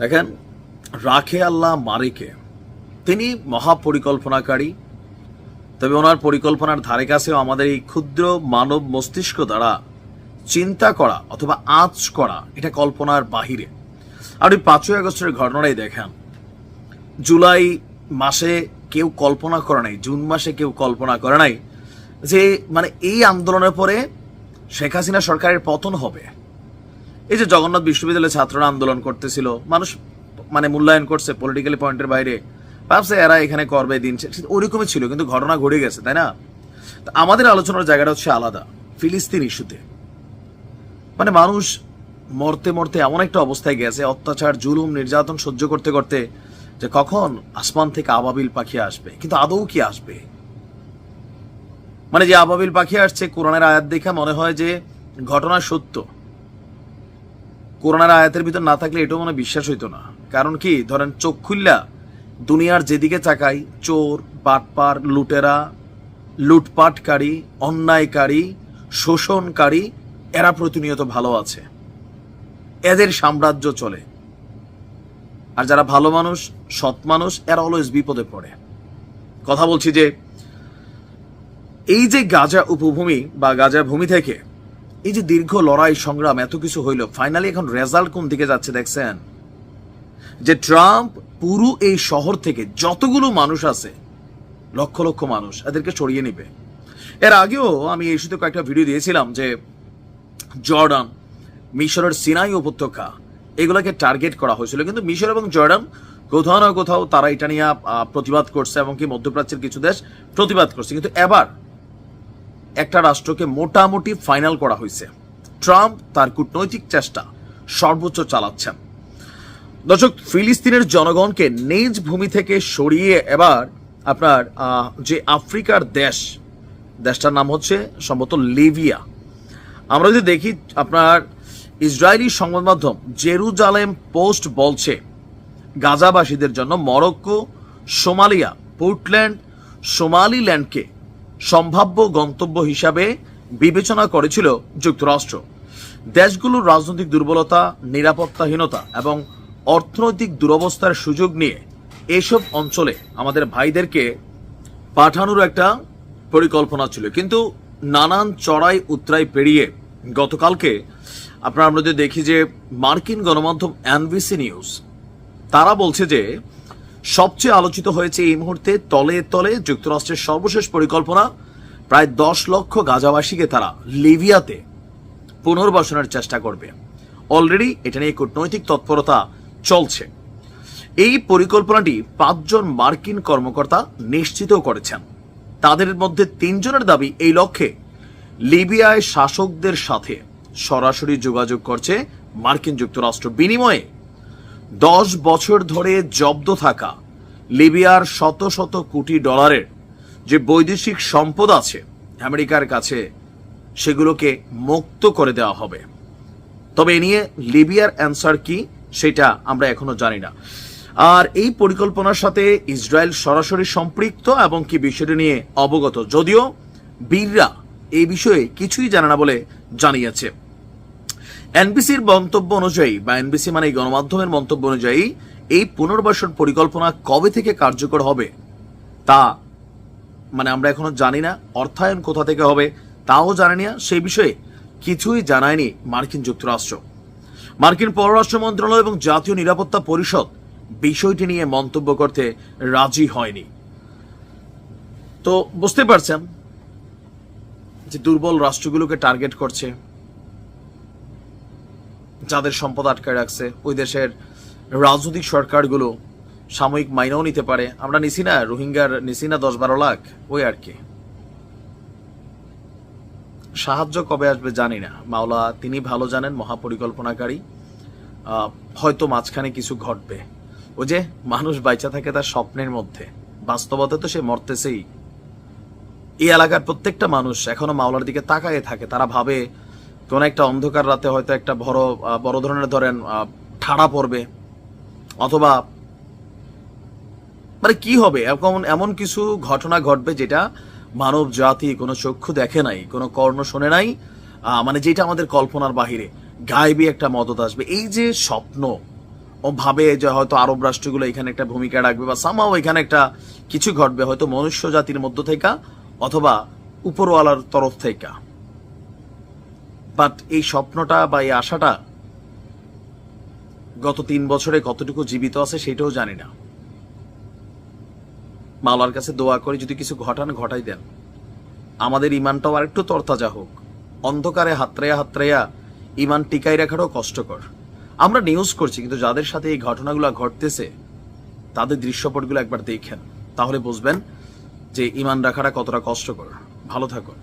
দেখেন, রাখে আল্লাহ মারিকে তিনি মহাপরিকল্পনাকারী। তবে ওনার পরিকল্পনার ধারে কাছেও আমাদের এই ক্ষুদ্র মানব মস্তিষ্ক দ্বারা চিন্তা করা অথবা আঁচ করা, এটা কল্পনার বাহিরে। আর ওই পাঁচই আগস্টের ঘটনাটাই দেখেন, জুলাই মাসে কেউ কল্পনা করে নাই, জুন মাসে কেউ কল্পনা করে নাই যে মানে এই আন্দোলনের পরে শেখ হাসিনা সরকারের পতন হবে। এই যে জগন্নাথ বিশ্ববিদ্যালয়ে ছাত্ররা আন্দোলন করতেছিল, মানুষ মানে মূল্যায়ন করছে পলিটিক্যালি পয়েন্টের বাইরে। ভাবছে এরা এখানে করবে, দিন। ওরকমই ছিল, কিন্তু ঘটনা ঘটে গেছে, তাই না? আমাদের আলোচনার জায়গাটা হচ্ছে আলাদা, ফিলিস্তিন ইস্যুতে। মানে মানুষ মরতে মরতে এমন একটা অবস্থায় গেছে, অত্যাচার, জুলুম, নির্যাতন সহ্য করতে করতে যে কখন আসমান থেকে আবাবিল পাখি আসবে, কিন্তু আদৌ কি আসবে? মানে যে আবাবিল পাখি আসছে, কোরআনের আয়াত দেখে মনে হয় যে ঘটনা সত্য। কোরআনের আয়াতের ভিতর না থাকলে এটাও মনে বিশ্বাস হইতো না। কারণ কি? ধরেন চোখ খুললা, দুনিয়ার যেদিকে চাকাই, চোর, বাটপার, লুটেরা, লুটপাটকারী, অন্যায়কারী, শোষণকারী, এরা প্রতিনিয়ত ভালো আছে। এদের সাম্রাজ্য চলে। আর যারা ভালো মানুষ, সৎ মানুষ, এরা অলওয়েজ বিপদে পড়ে। কথা বলছি যে, এই যে গাজা উপভূমি বা গাজা ভূমি থেকে এই যে দীর্ঘ লড়াই সংগ্রাম, এত কিছু হইল। ফাইনালি এখন রেজাল্ট কোন দিকে যাচ্ছে দেখছেন? যে ট্রাম্প পুরো এই শহর থেকে যতগুলো মানুষ আছে, লক্ষ লক্ষ মানুষ, এদেরকে সরিয়ে নিবে। এর আগেও আমি এই ইস্যুতে কয়েকটা ভিডিও দিয়েছিলাম যে জর্ডান, মিশরের সিনাই উপত্যকা, এগুলোকে টার্গেট করা হয়েছিল। কিন্তু মিশর এবং জর্ডান কোথাও না কোথাও তারা এটা নিয়ে প্রতিবাদ করছে এবং কি মধ্যপ্রাচ্যের কিছু দেশ প্রতিবাদ করছে। কিন্তু এবার একটা রাষ্ট্রকে মোটামুটি ফাইনাল করা হয়েছে। ট্রাম্প তার কূটনৈতিক চেষ্টা সর্বোচ্চ চালাচ্ছেন। দর্শক, ফিলিস্তিনের জনগণকে নিজ ভূমি থেকে সরিয়ে এবার আপনার যে আফ্রিকার দেশ, দেশটার নাম হচ্ছে সম্ভবত লিবিয়া। আমরা যদি দেখি, আপনার ইসরায়েলি সংবাদ মাধ্যম জেরুজালেম পোস্ট বলছে, গাজাবাসীদের জন্য মরক্কো, সোমালিয়া পোর্টল্যান্ড সোমালিল্যান্ডকে সম্ভাব্য গন্তব্য হিসাবে বিবেচনা করেছিল যুক্তরাষ্ট্র। দেশগুলোর রাজনৈতিক দুর্বলতা, নিরাপত্তাহীনতা এবং অর্থনৈতিক দুরবস্থার সুযোগ নিয়ে এসব অঞ্চলে আমাদের ভাইদেরকে পাঠানোর একটা পরিকল্পনা ছিল। কিন্তু নানান চড়াই উতরাই পেরিয়ে গতকালকে আপনারা আমরা যদি দেখি যে মার্কিন গণমাধ্যম এনবিসি নিউজ, তারা বলছে যে সবচেয়ে আলোচিত হয়েছে এই মুহূর্তে তলে তলে যুক্তরাষ্ট্রের সর্বশেষ পরিকল্পনা, প্রায় দশ লক্ষ গাজাবাসীকে তারা লিবিয়াতে পুনর্বাসনের চেষ্টা করবে। অলরেডি এটা নিয়ে কূটনৈতিক তৎপরতা চলছে। এই পরিকল্পনাটি পাঁচজন মার্কিন কর্মকর্তা নিশ্চিত করেছেন। তাদের মধ্যে তিনজনের দাবি এই লক্ষ্যে লিবিয়ায় শাসকদের সাথে সরাসরি যোগাযোগ করছে মার্কিন যুক্তরাষ্ট্র। বিনিময়ে দশ বছর ধরে জব্দ থাকা লিবিয়ার শত শত কোটি ডলারের যে বৈদেশিক সম্পদ আছে আমেরিকার কাছে, সেগুলোকে মুক্ত করে দেওয়া হবে। তবে এ নিয়ে লিবিয়ার অ্যান্সার কি, সেটা আমরা এখনও জানি না। আর এই পরিকল্পনার সাথে ইসরায়েল সরাসরি সম্পৃক্ত এবং কি বিষয়টি নিয়ে অবগত, যদিও বীররা এই বিষয়ে কিছুই জানে না বলে জানিয়েছে। এনবিসির মন্তব্য অনুযায়ী, বা এনবিসি মানে গণমাধ্যমের মন্তব্য অনুযায়ী, এই পুনর্বাসন পরিকল্পনা কবে থেকে কার্যকর হবে? তা মানে আমরা এখনও জানি না, অর্থায়ন কোথা থেকে হবে তাও জানি না সেই বিষয়ে কিছুই জানায়নি মার্কিন যুক্তরাষ্ট্র। মার্কিন পররাষ্ট্র মন্ত্রণালয় এবং জাতীয় নিরাপত্তা পরিষদ বিষয়টি নিয়ে মন্তব্য করতে রাজি হয়নি। তো বুঝতে পারছেন যে দুর্বল রাষ্ট্রগুলোকে টার্গেট করছে। যাদের সম্পদ আটকে রাখছে, ওই দেশের রাজনৈতিক সরকারগুলো সাময়িক মাইনাও নিতে পারে। আমরা নিছি না, রোহিঙ্গার নিছি না দশ বারো লাখ, ওই আর কি। সাহায্য কবে আসবে জানি না। মাওলা, তিনি ভালো জানেন, মহাপরিকল্পনাকারী। হয়তো মাঝখানে কিছু ঘটবে। ও যে, মানুষ বাইচা থাকে তার স্বপ্নের মধ্যে। বাস্তবতা তো সে মরতেছেই। এই এলাকার প্রত্যেকটা মানুষ এখনও মাওলার দিকে তাকায়ে থাকে। তারা ভাবে কোন একটা অন্ধকার রাতে হয়তো একটা বড় বড় ধরনের ধরেন ঠাড়া পড়বে। অথবা মানে কি হবে? এমন এমন কিছু ঘটনা ঘটবে যেটা মানব জাতি কোনো চক্ষু দেখে নাই, কোনো কর্ণ শোনে নাই মানে যেটা আমাদের কল্পনার বাহিরে। গায়েবী একটা মদত আসবে। এই যে স্বপ্ন, ও ভাবে যে হয়তো আরব রাষ্ট্রগুলো এখানে একটা ভূমিকা রাখবে বা সামাও এখানে একটা কিছু ঘটবে, হয়তো মনুষ্য জাতির মধ্য থেকে অথবা উপরওয়ালার তরফ থেকে। বাট এই স্বপ্নটা বা এই আশাটা গত তিন বছরে কতটুকু জীবিত আছে সেটাও জানি না। মাওলার কাছে দোয়া করে যদি কিছু ঘটান, ঘটাই দেন। আমাদের ইমানটাও আরেকটু তরতাজা হোক। অন্ধকারে হাতড়াইয়া হাতড়াইয়া ইমান টিকাই রাখাটাও কষ্টকর। আমরা নিউজ করছি, কিন্তু যাদের সাথে এই ঘটনাগুলো ঘটতেছে, তাদের দৃশ্যপটগুলো একবার দেখেন। তাহলে বুঝবেন যে ইমান রাখাটা কতটা কষ্টকর। ভালো থাকুন।